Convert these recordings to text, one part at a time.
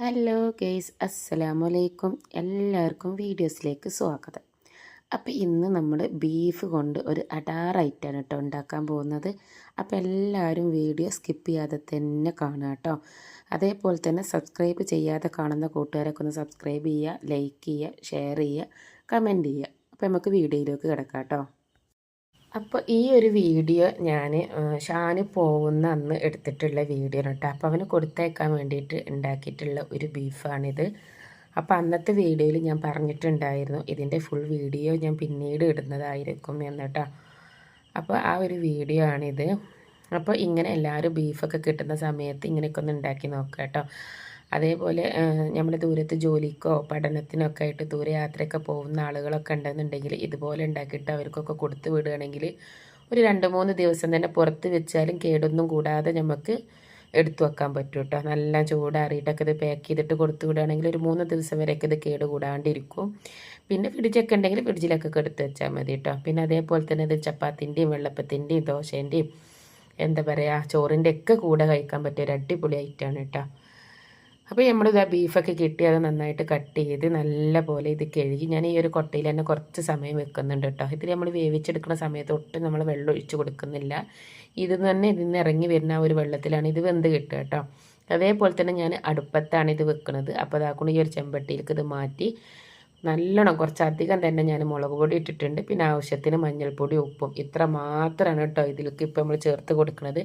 Hello guys അസ്സലാമു അലൈക്കും എല്ലാവർക്കും വീഡിയോസിലേക്ക് സ്വാഗതം. അപ്പോൾ ഇന്ന് നമ്മൾ ബീഫ് കൊണ്ട് ഒരു ഐറ്റാണ് കേട്ടോ ഉണ്ടാക്കാൻ പോകുന്നത്. അപ്പോൾ എല്ലാവരും വീഡിയോ സ്കിപ്പ് ചെയ്യാതെ തന്നെ കാണുക കേട്ടോ അതേപോലെ തന്നെ സബ്സ്ക്രൈബ് ചെയ്യാതെ കാണുന്ന കൂട്ടുകാരൊക്കെ ഒന്ന് സബ്സ്ക്രൈബ് ചെയ്യുക ലൈക്ക് ചെയ്യുക ഷെയർ ചെയ്യുക കമന്റ് ചെയ്യുക. അപ്പോൾ നമുക്ക് വീഡിയോയിലേക്ക് കിടക്കാം കേട്ടോ അപ്പോൾ ഈ ഒരു വീഡിയോ ഞാൻ ഷാന് പോകുന്ന അന്ന് എടുത്തിട്ടുള്ള വീഡിയോ കേട്ടോ. അപ്പോൾ അവന് കൊടുത്തേക്കാൻ വേണ്ടിയിട്ട് ഉണ്ടാക്കിയിട്ടുള്ള ഒരു ബീഫാണിത്. അപ്പോൾ അന്നത്തെ വീഡിയോയിൽ ഞാൻ പറഞ്ഞിട്ടുണ്ടായിരുന്നു ഇതിന്റെ ഫുൾ വീഡിയോ ഞാൻ പിന്നീട് ഇടുന്നതായിരിക്കും എന്നിട്ടോ അപ്പോൾ ആ ഒരു വീഡിയോ ആണിത്. അപ്പോൾ ഇങ്ങനെ എല്ലാവരും ബീഫൊക്കെ കിട്ടുന്ന സമയത്ത് ഇങ്ങനെയൊക്കെ ഒന്ന് ഉണ്ടാക്കി നോക്കാം കേട്ടോ. അതേപോലെ നമ്മൾ ദൂരത്ത് ജോലിക്കോ പഠനത്തിനൊക്കെ ആയിട്ട് ദൂരെ യാത്രയൊക്കെ പോകുന്ന ആളുകളൊക്കെ ഉണ്ടെന്നുണ്ടെങ്കിൽ ഇതുപോലെ ഉണ്ടാക്കിയിട്ട് അവർക്കൊക്കെ കൊടുത്തു വിടുകയാണെങ്കിൽ ഒരു രണ്ട് മൂന്ന് ദിവസം തന്നെ പുറത്ത് വെച്ചാലും കേടൊന്നും കൂടാതെ നമുക്ക് എടുത്തു വെക്കാൻ പറ്റും കേട്ടോ നല്ല ചൂടാറിയിട്ടൊക്കെ ഇത് പാക്ക് ചെയ്തിട്ട് കൊടുത്തു വിടുകയാണെങ്കിൽ ഒരു മൂന്ന് ദിവസം വരെയൊക്കെ ഇത് കേട് കൂടാണ്ടിരിക്കും പിന്നെ ഫ്രിഡ്ജൊക്കെ ഉണ്ടെങ്കിൽ ഫ്രിഡ്ജിലൊക്കെ എടുത്ത് വെച്ചാൽ മതി കേട്ടോ പിന്നെ അതേപോലെ തന്നെ ഇത് ചപ്പാത്തിന്റെയും വെള്ളപ്പത്തിന്റെയും ദോശേന്റെയും എന്താ പറയുക ചോറിന്റെ ഒക്കെ കൂടെ കഴിക്കാൻ പറ്റിയ ഒരു അടിപൊളി ഐറ്റമാണ് കേട്ടോ അപ്പോൾ നമ്മളിത് ബീഫൊക്കെ കിട്ടി അത് നന്നായിട്ട് കട്ട് ചെയ്ത് നല്ല പോലെ ഇത് കഴുകി ഞാൻ ഈ ഒരു കൊട്ടയിൽ തന്നെ കുറച്ച് സമയം വെക്കുന്നുണ്ട് കേട്ടോ. ഇതിൽ നമ്മൾ വേവിച്ചെടുക്കുന്ന സമയത്ത് ഒട്ടും നമ്മൾ വെള്ളം ഒഴിച്ചു കൊടുക്കുന്നില്ല. ഇത് തന്നെ ഇതിൽ നിന്ന് ഇറങ്ങി വരുന്ന ആ ഒരു വെള്ളത്തിലാണ് ഇത് വെന്ത് കിട്ടുക കേട്ടോ. അതേപോലെ തന്നെ ഞാൻ അടുപ്പത്താണ് ഇത് വെക്കുന്നത് അപ്പോൾ അതാക്കൊണ്ട് ഈ ഒരു ചെമ്പട്ടിയിലേക്ക് ഇത് മാറ്റി നല്ലോണം കുറച്ചധികം തന്നെ ഞാൻ മുളക് പൊടി ഇട്ടിട്ടുണ്ട്. പിന്നെ ആവശ്യത്തിന് മഞ്ഞൾപ്പൊടി ഉപ്പും ഇത്ര മാത്രമാണ് കേട്ടോ ഇതിലേക്ക് ഇപ്പം നമ്മൾ ചേർത്ത് കൊടുക്കുന്നത്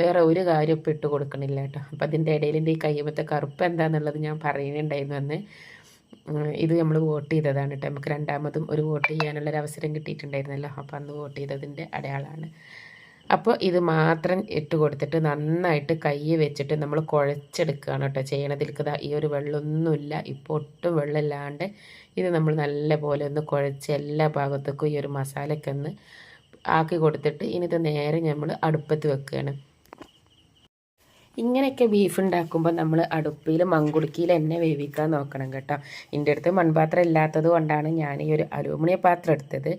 വേറെ ഒരു കാര്യം ഇപ്പം ഇട്ട് കൊടുക്കണില്ല കേട്ടോ. അപ്പം അതിന്റെ ഇടയിൽ ഈ കയ്യുമ്പത്തെ കറുപ്പ് എന്താണെന്നുള്ളത് ഞാൻ പറയുന്നുണ്ടായിരുന്നു അന്ന്. ഇത് നമ്മൾ വോട്ട് ചെയ്തതാണ് കേട്ടോ. നമുക്ക് രണ്ടാമതും ഒരു വോട്ട് ചെയ്യാനുള്ളൊരു അവസരം കിട്ടിയിട്ടുണ്ടായിരുന്നല്ലോ. അപ്പോൾ അന്ന് വോട്ട് ചെയ്തതിന്റെ അടയാളമാണ്. അപ്പോൾ ഇത് മാത്രം ഇട്ട് കൊടുത്തിട്ട് നന്നായിട്ട് കൈ വെച്ചിട്ട് നമ്മൾ കുഴച്ചെടുക്കുകയാണ് കേട്ടോ ചെയ്യണതിൽക്ക് ഈ ഒരു വെള്ളമൊന്നുമില്ല ഇപ്പോൾ ഒട്ടും വെള്ളമില്ലാണ്ട് ഇത് നമ്മൾ നല്ല പോലെ ഒന്ന് കുഴച്ച് എല്ലാ ഭാഗത്തേക്കും ഈ ഒരു മസാലയ്ക്കൊന്ന് ആക്കി കൊടുത്തിട്ട് ഇനി ഇത് നേരെ നമ്മൾ അടുപ്പത്ത് വെക്കുകയാണ്. ഇങ്ങനെയൊക്കെ ബീഫ് ഉണ്ടാക്കുമ്പോൾ നമ്മൾ അടുപ്പിൽ മങ്കുടുക്കിയിൽ എന്നെ വേവിക്കാൻ നോക്കണം കേട്ടോ. എന്റെ അടുത്ത് മൺപാത്രം ഇല്ലാത്തത് കൊണ്ടാണ് ഞാൻ ഈ ഒരു അലൂമിനിയം പാത്രം എടുത്തത്.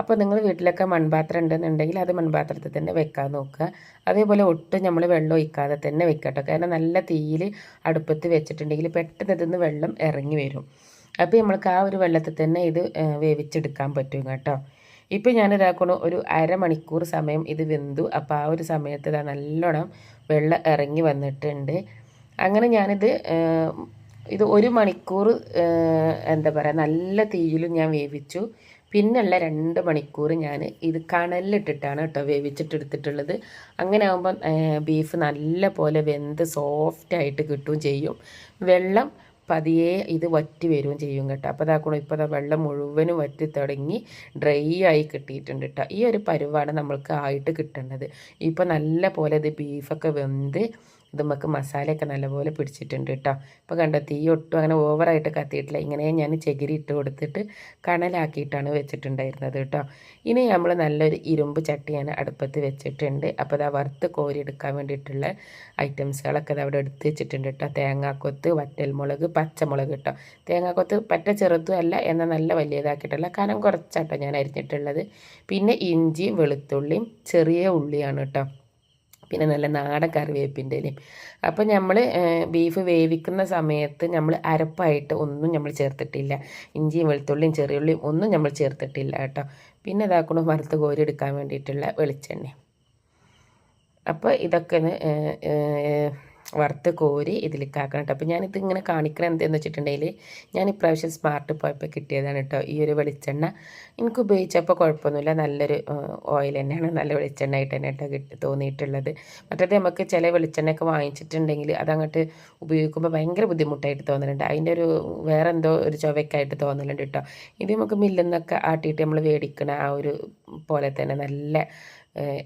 അപ്പോൾ നിങ്ങൾ വീട്ടിലൊക്കെ മൺപാത്രം ഉണ്ടെന്നുണ്ടെങ്കിൽ അത് മൺപാത്രത്തിൽ തന്നെ വെക്കാൻ നോക്കുക. അതേപോലെ ഒട്ടും നമ്മൾ വെള്ളം ഒഴിക്കാതെ തന്നെ വെക്കട്ടോ കാരണം നല്ല തീയിൽ അടുപ്പത്ത് വെച്ചിട്ടുണ്ടെങ്കിൽ പെട്ടെന്ന് ഇതിന്ന് വെള്ളം ഇറങ്ങി വരും. അപ്പോൾ നമ്മൾക്ക് ആ ഒരു വെള്ളത്തിൽ തന്നെ ഇത് വേവിച്ചെടുക്കാൻ പറ്റും കേട്ടോ. ഇപ്പോൾ ഞാൻ ഇതാക്കണു ഒരു അരമണിക്കൂർ സമയം ഇത് വെന്തു. അപ്പോൾ ആ ഒരു സമയത്ത് ഇതാ നല്ലോണം വെള്ളം ഇറങ്ങി വന്നിട്ടുണ്ട്. അങ്ങനെ ഞാനിത് ഇത് ഒരു മണിക്കൂർ എന്താ പറയുക നല്ല തീയിലും ഞാൻ വേവിച്ചു. പിന്നുള്ള രണ്ട് മണിക്കൂർ ഞാൻ ഇത് കണലിലിട്ടിട്ടാണ് കേട്ടോ വേവിച്ചിട്ടെടുത്തിട്ടുള്ളത് അങ്ങനെ ആകുമ്പം ബീഫ് നല്ല പോലെ വെന്ത് സോഫ്റ്റായിട്ട് കിട്ടുകയും ചെയ്യും. വെള്ളം പതിയെ ഇത് വറ്റി വരികയും ചെയ്യും കേട്ടോ. അപ്പോൾ ഇതാക്കണം ഇപ്പോൾ വെള്ളം മുഴുവനും വറ്റി തുടങ്ങി ഡ്രൈ ആയി കിട്ടിയിട്ടുണ്ട് കേട്ടോ. ഈ ഒരു പരുവാണ് നമ്മൾക്ക് ആയിട്ട് കിട്ടേണ്ടത് ഇപ്പോൾ നല്ല പോലെ ഇത് ബീഫൊക്കെ വെന്ത് ഇത് നമുക്ക് മസാലയൊക്കെ നല്ലപോലെ പിടിച്ചിട്ടുണ്ട് കേട്ടോ ഇപ്പോൾ കണ്ടോ തീ ഒട്ടും അങ്ങനെ ഓവറായിട്ട് കത്തിയിട്ടില്ല. ഇങ്ങനെ ഞാൻ ചകിരി ഇട്ട് കൊടുത്തിട്ട് കണലാക്കിയിട്ടാണ് വെച്ചിട്ടുണ്ടായിരുന്നത് കേട്ടോ ഇനി നമ്മൾ നല്ലൊരു ഇരുമ്പ് ചട്ടി ഞാൻ അടുപ്പത്ത് വെച്ചിട്ടുണ്ട്. അപ്പോൾ അത് വറുത്ത് കോരിയെടുക്കാൻ വേണ്ടിയിട്ടുള്ള ഐറ്റംസുകളൊക്കെ അത് അവിടെ എടുത്ത് വെച്ചിട്ടുണ്ട് കേട്ടോ തേങ്ങാക്കൊത്ത് വറ്റൽമുളക് പച്ചമുളക് കേട്ടോ തേങ്ങാക്കൊത്ത് പറ്റ ചെറുതും അല്ല എന്നാൽ നല്ല വലിയതാക്കിയിട്ടല്ല കനം കുറച്ചാട്ടോ ഞാൻ അരിഞ്ഞിട്ടുള്ളത്. പിന്നെ ഇഞ്ചിയും വെളുത്തുള്ളിയും ചെറിയ ഉള്ളിയാണ് കേട്ടോ പിന്നെ നല്ല നാടൻ കറിവേപ്പിന്റെ ഇലയും അപ്പോൾ നമ്മൾ ബീഫ് വേവിക്കുന്ന സമയത്ത് നമ്മൾ അരപ്പായിട്ട് ഒന്നും നമ്മൾ ചേർത്തിട്ടില്ല. ഇഞ്ചിയും വെളുത്തുള്ളിയും ചെറിയുള്ളിയും ഒന്നും നമ്മൾ ചേർത്തിട്ടില്ല കേട്ടോ. പിന്നെ ഇതാക്കണം വറുത്ത് കോരി എടുക്കാൻ വേണ്ടിയിട്ടുള്ള വെളിച്ചെണ്ണ. അപ്പോൾ ഇതൊക്കെ വറുത്ത് കോരി ഇതിലേക്ക് ആക്കണം കേട്ടോ അപ്പോൾ ഞാനിത് ഇങ്ങനെ കാണിക്കണം എന്തെന്ന് വെച്ചിട്ടുണ്ടെങ്കിൽ ഞാൻ ഇപ്രാവശ്യം സ്മാർട്ട് പോയപ്പോൾ കിട്ടിയതാണ് കേട്ടോ ഈ ഒരു വെളിച്ചെണ്ണ. എനിക്ക് ഉപയോഗിച്ചപ്പോൾ കുഴപ്പമൊന്നുമില്ല. നല്ലൊരു ഓയിൽ തന്നെയാണ്. നല്ല വെളിച്ചെണ്ണ ആയിട്ട് തന്നെ കേട്ടോ കിട്ടി തോന്നിയിട്ടുള്ളത്. മറ്റേത് നമുക്ക് ചില വെളിച്ചെണ്ണയൊക്കെ വാങ്ങിച്ചിട്ടുണ്ടെങ്കിൽ അതങ്ങോട്ട് ഉപയോഗിക്കുമ്പോൾ ഭയങ്കര ബുദ്ധിമുട്ടായിട്ട് തോന്നുന്നുണ്ട് അതിന്റെ ഒരു വേറെ എന്തോ ഒരു ചുവയ്ക്കായിട്ട് തോന്നലുണ്ട് കേട്ടോ ഇത് നമുക്ക് മില്ലെന്നൊക്കെ ആട്ടിയിട്ട് നമ്മൾ മേടിക്കണ ആ ഒരു പോലെ തന്നെ നല്ല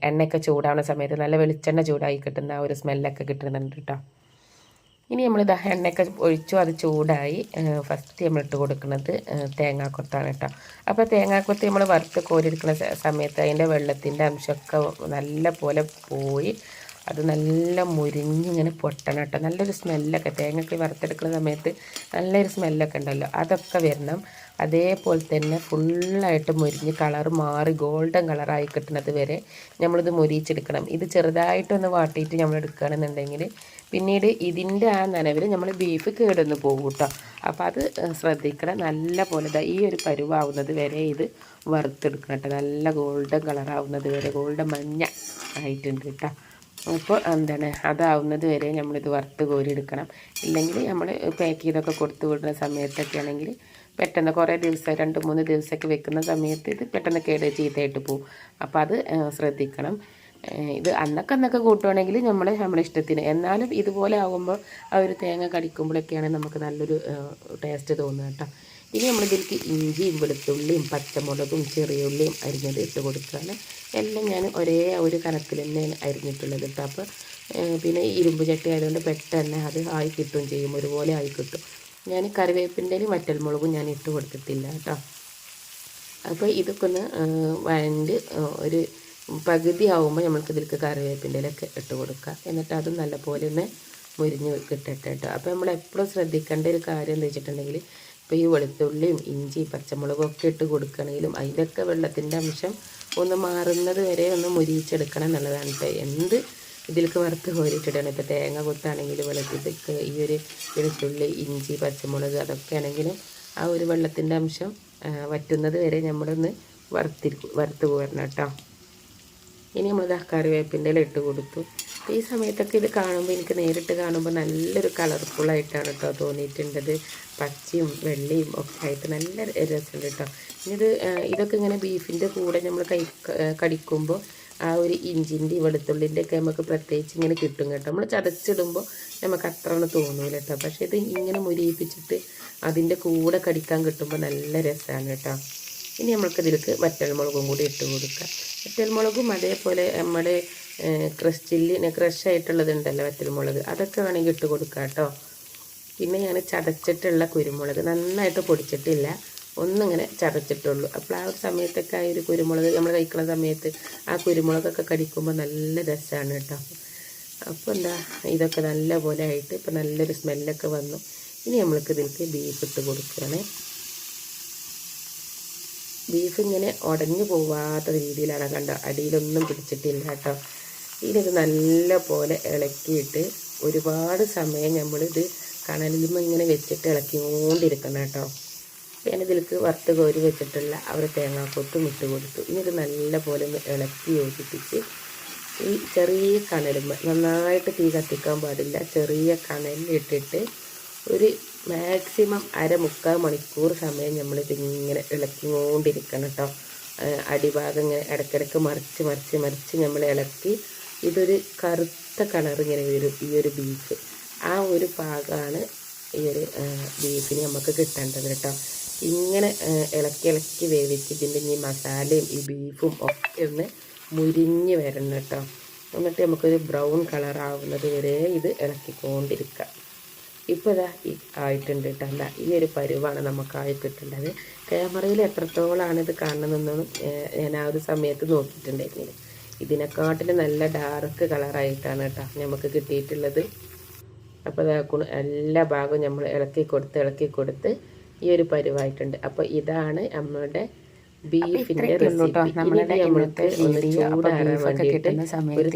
എണ്ണയൊക്കെ ചൂടാവുന്ന സമയത്ത് നല്ല വെളിച്ചെണ്ണ ചൂടായി കിട്ടുന്ന ആ ഒരു സ്മെല്ലൊക്കെ കിട്ടുന്നുണ്ട് കേട്ടോ ഇനി നമ്മളിത് എണ്ണയൊക്കെ ഒഴിച്ചു അത് ചൂടായി ഫസ്റ്റ് നമ്മൾ ഇട്ട് കൊടുക്കുന്നത് തേങ്ങാക്കൊത്താണ് കേട്ടോ അപ്പോൾ തേങ്ങാക്കൊത്ത് നമ്മൾ വറുത്ത് കോരിയെടുക്കുന്ന സമയത്ത് അതിന്റെ വെള്ളത്തിന്റെ അംശമൊക്കെ നല്ല പോലെ പോയി അത് നല്ല മുരിഞ്ഞിങ്ങനെ പൊട്ടണം കേട്ടോ നല്ലൊരു സ്മെല്ലൊക്കെ തേങ്ങയ്ക്ക് വറുത്തെടുക്കുന്ന സമയത്ത് നല്ലൊരു സ്മെല്ലൊക്കെ ഉണ്ടല്ലോ. അതൊക്കെ വരണം. അതേപോലെ തന്നെ ഫുള്ളായിട്ട് മുരിഞ്ഞ് കളർ മാറി ഗോൾഡൻ കളറായി കിട്ടുന്നത് വരെ നമ്മളിത് മുരിയിച്ചെടുക്കണം. ഇത് ചെറുതായിട്ടൊന്ന് വാട്ടിയിട്ട് നമ്മൾ എടുക്കുകയാണെന്നുണ്ടെങ്കിൽ പിന്നീട് ഇതിന്റെ ആ നനവിൽ നമ്മൾ ബീഫ് കേടൊന്ന് പോകും കേട്ടോ അപ്പോൾ അത് ശ്രദ്ധിക്കണം നല്ല പോലെ ഈ ഒരു പരുവാവുന്നത് വരെ ഇത് വറുത്തെടുക്കണം കേട്ടോ നല്ല ഗോൾഡൻ കളറാവുന്നത് വരെ ഗോൾഡൻ മഞ്ഞ ആയിട്ടുണ്ട് കേട്ടോ അപ്പോൾ എന്താണ് അതാവുന്നത് വരെ നമ്മളിത് വറുത്ത് കോരിയെടുക്കണം. ഇല്ലെങ്കിൽ നമ്മൾ പാക്ക് ചെയ്തൊക്കെ കൊടുത്തു വിടുന്ന സമയത്തൊക്കെ ആണെങ്കിൽ പെട്ടെന്ന് കുറേ ദിവസം രണ്ട് മൂന്ന് ദിവസമൊക്കെ വെക്കുന്ന സമയത്ത് ഇത് പെട്ടെന്ന് കേട് ചീത്തയായിട്ട് പോവും. അപ്പോൾ അത് ശ്രദ്ധിക്കണം. ഇത് അന്നൊക്കെ അന്നൊക്കെ കൂട്ടുവാണെങ്കിൽ നമ്മൾ നമ്മുടെ ഇഷ്ടത്തിന്. എന്നാലും ഇതുപോലെ ആകുമ്പോൾ ആ ഒരു തേങ്ങ കടിക്കുമ്പോഴൊക്കെയാണ് നമുക്ക് നല്ലൊരു ടേസ്റ്റ് തോന്നുക കേട്ടോ. ഇനി നമ്മളിതിലേക്ക് ഇഞ്ചിയും വെളുത്തുള്ളിയും പച്ചമുളകും ചെറിയുള്ളിയും അരിഞ്ഞത് ഇട്ട് കൊടുക്കുകയാണ്. എല്ലാം ഞാൻ ഒരേ ഒരു കനത്തിൽ തന്നെയാണ് അരിഞ്ഞിട്ടുള്ളത് കേട്ടോ. അപ്പോൾ പിന്നെ ഇരുമ്പ് ചട്ടി ആയതുകൊണ്ട് പെട്ടെന്ന് അത് ആയി കിട്ടുകയും ചെയ്യും. ഒരുപോലെ ആയി കിട്ടും. ഞാൻ കറിവേപ്പിന്റെയും വറ്റൽമുളകും ഞാൻ ഇട്ട് കൊടുത്തിട്ടില്ല കേട്ടോ. അപ്പോൾ ഇതൊക്കെ ഒന്ന് വഴണ്ട് ഒരു പകുതി ആവുമ്പോൾ നമ്മൾക്ക് ഇതിലേക്ക് കറിവേപ്പിന്റെ ഒക്കെ ഇട്ട് കൊടുക്കുക. എന്നിട്ട് അത് നല്ലപോലെ ഒന്ന് മുരിഞ്ഞ് കിട്ടട്ടെ കേട്ടോ. അപ്പോൾ നമ്മൾ എപ്പോഴും ശ്രദ്ധിക്കേണ്ട ഒരു കാര്യം എന്താ വെച്ചിട്ടുണ്ടെങ്കിൽ ഇപ്പോൾ ഈ വെളുത്തുള്ളിയും ഇഞ്ചി പച്ചമുളകും ഒക്കെ ഇട്ട് കൊടുക്കണമെങ്കിലും അതിന്റെയൊക്കെ വെള്ളത്തിന്റെ അംശം ഒന്ന് മാറുന്നത് വരെ ഒന്ന് മുരിച്ചെടുക്കണം എന്നുള്ളതാണ് കേട്ടോ. എന്ത് ഇതിലേക്ക് വറുത്ത് കോരിയിട്ടിടണം ഇപ്പോൾ തേങ്ങ കൊത്താണെങ്കിൽ വെള്ളത്തിലേക്ക് ഈ ഒരു വെളുത്തുള്ളി ഇഞ്ചി പച്ചമുളക് അതൊക്കെ ആണെങ്കിലും ആ ഒരു വെള്ളത്തിന്റെ അംശം വറ്റുന്നത് വരെ നമ്മളൊന്ന് വറുത്തിരിക്കും വറുത്ത് പോരണം കേട്ടോ ഇനി നമ്മൾ കറിവേപ്പിന്റെ ഇട്ട് കൊടുത്തു. ഈ സമയത്തൊക്കെ ഇത് കാണുമ്പോൾ എനിക്ക് നേരിട്ട് കാണുമ്പോൾ നല്ലൊരു കളർഫുള്ളായിട്ടാണ് കേട്ടോ തോന്നിയിട്ടുണ്ടത് പച്ചയും വെള്ളയും ഒക്കെ ആയിട്ട് നല്ല രസമുണ്ട് കേട്ടോ ഇത് ഇതൊക്കെ ഇങ്ങനെ ബീഫിന്റെ കൂടെ നമ്മൾ കൈ കടിക്കുമ്പോൾ ആ ഒരു ഇഞ്ചിന്റെ വെളുത്തുള്ളിന്റെ ഒക്കെ നമുക്ക് പ്രത്യേകിച്ച് ഇങ്ങനെ കിട്ടും കേട്ടോ. നമ്മൾ ചതച്ചിടുമ്പോൾ നമുക്ക് അത്ര തോന്നില്ല തോന്നൂല കേട്ടോ പക്ഷേ ഇത് ഇങ്ങനെ മുരിയിപ്പിച്ചിട്ട് അതിന്റെ കൂടെ കടിക്കാൻ കിട്ടുമ്പോൾ നല്ല രസമാണ് കേട്ടോ ഇനി നമ്മൾക്കതിലേക്ക് വറ്റൽമുളകും കൂടി ഇട്ട് കൊടുക്കാം. വറ്റൽമുളകും അതേപോലെ നമ്മുടെ ക്രഷ് ചില്ലി ക്രഷ് ആയിട്ടുള്ളതുണ്ടല്ലോ വറ്റൽമുളക്. അതൊക്കെ വേണമെങ്കിൽ ഇട്ട് കൊടുക്കാം കേട്ടോ പിന്നെ ഞാൻ ചതച്ചിട്ടുള്ള കുരുമുളക് നന്നായിട്ട് പൊടിച്ചിട്ടില്ല. ഒന്നിങ്ങനെ ചതച്ചിട്ടുള്ളൂ. അപ്പോൾ ആ ഒരു സമയത്തൊക്കെ ആ ഒരു കുരുമുളക് നമ്മൾ കഴിക്കുന്ന സമയത്ത് ആ കുരുമുളകൊക്കെ കടിക്കുമ്പോൾ നല്ല രസമാണ് കേട്ടോ അപ്പോൾ എന്താ ഇതൊക്കെ നല്ല പോലെ ആയിട്ട് ഇപ്പോൾ നല്ലൊരു സ്മെല്ലൊക്കെ വന്നു. ഇനി നമ്മൾക്ക് ഇതിലേക്ക് ബീഫ് ഇട്ട് കൊടുക്കുകയാണ്. ബീഫ് ഇങ്ങനെ ഉടഞ്ഞു പോവാത്ത രീതിയിലാണ് കണ്ട. അടിയിലൊന്നും പിടിച്ചിട്ടില്ല കേട്ടോ. ഇതിനത് നല്ല പോലെ ഇളക്കിയിട്ട് ഒരുപാട് സമയം നമ്മളിത് കണലിലും ഇങ്ങനെ വെച്ചിട്ട് ഇളക്കിക്കൊണ്ടിരിക്കണം കേട്ടോ. ഞാനിതിലേക്ക് വറുത്ത് കോരി വെച്ചിട്ടുള്ള അവർ തേങ്ങാക്കൊത്തും ഇട്ട് കൊടുത്തു. ഇനി ഇത് നല്ല പോലെ ഒന്ന് ഇളക്കി യോജിപ്പിച്ച് ഈ ചെറിയ കണലുമ്പോൾ നന്നായിട്ട് തീ കത്തിക്കാൻ പാടില്ല. ചെറിയ കണലിൽ ഇട്ടിട്ട് ഒരു മാക്സിമം അര മുക്കാൽ മണിക്കൂർ സമയം നമ്മളിതിങ്ങനെ ഇളക്കിക്കൊണ്ടിരിക്കണം കേട്ടോ അടിഭാഗം ഇങ്ങനെ ഇടയ്ക്കിടയ്ക്ക് മറിച്ച് മറിച്ച് മറിച്ച് നമ്മൾ ഇളക്കി ഇതൊരു കറുത്ത കളർ ഇങ്ങനെ വരും ഈ ഒരു ബീഫ് ആ ഒരു ഭാഗമാണ് ഈ ഒരു ബീഫിന് നമുക്ക് കിട്ടേണ്ടത് കേട്ടോ ഇങ്ങനെ ഇളക്കി ഇളക്കി വേവിച്ച് ഇതിന്റെ ഈ മസാലയും ഈ ബീഫും ഒക്കെ ഒന്ന് മുരിഞ്ഞ് വരണം കേട്ടോ എന്നിട്ട് നമുക്കൊരു ബ്രൗൺ കളർ ആവുന്നത് വരെ ഇത് ഇളക്കിക്കൊണ്ടിരിക്കുക ഇപ്പോൾ ഇതാ ഈ ആയിട്ടുണ്ട് കേട്ടോ ഈ ഒരു പരുവാണ് നമുക്ക് ആയി കിട്ടേണ്ടത് ക്യാമറയിൽ എത്രത്തോളമാണ് ഇത് കാണുന്നതെന്നൊന്നും ഞാൻ ആ ഒരു സമയത്ത് നോക്കിയിട്ടുണ്ടായിരുന്നില്ല. ഇതിനെക്കാട്ടിലും നല്ല ഡാർക്ക് കളറായിട്ടാണ് കേട്ടോ നമുക്ക് കിട്ടിയിട്ടുള്ളത്. അപ്പോൾ എല്ലാ ഭാഗവും നമ്മൾ ഇളക്കി കൊടുത്ത് ഇളക്കി കൊടുത്ത് ഈ ഒരു പരുവായിട്ടുണ്ട്. അപ്പോൾ ഇതാണ് നമ്മളുടെ ബീഫിന്റെ റെസിപ്പി. നമ്മൾക്ക് ഒന്ന് ചൂടാറാൻ വേണ്ടിയിട്ട് ഒരു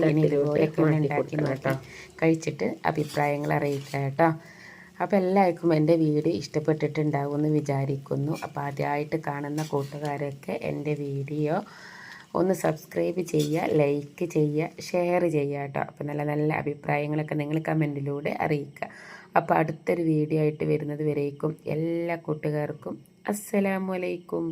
കഴിച്ചിട്ട് അഭിപ്രായങ്ങൾ അറിയിക്കാം കേട്ടോ അപ്പോൾ എല്ലാവർക്കും എന്റെ വീഡിയോ ഇഷ്ടപ്പെട്ടിട്ടുണ്ടാവുമെന്ന് വിചാരിക്കുന്നു. അപ്പോൾ ആദ്യമായിട്ട് കാണുന്ന കൂട്ടുകാരൊക്കെ എന്റെ വീഡിയോ ഒന്ന് സബ്സ്ക്രൈബ് ചെയ്യുക ലൈക്ക് ചെയ്യുക ഷെയർ ചെയ്യുക കേട്ടോ. അപ്പോൾ നല്ല നല്ല അഭിപ്രായങ്ങളൊക്കെ നിങ്ങൾ കമന്റിലൂടെ അറിയിക്കുക. അപ്പോൾ അടുത്തൊരു വീഡിയോ ആയിട്ട് വരുന്നത് വരേക്കും എല്ലാ കൂട്ടുകാർക്കും. അസ്സലാമലൈക്കും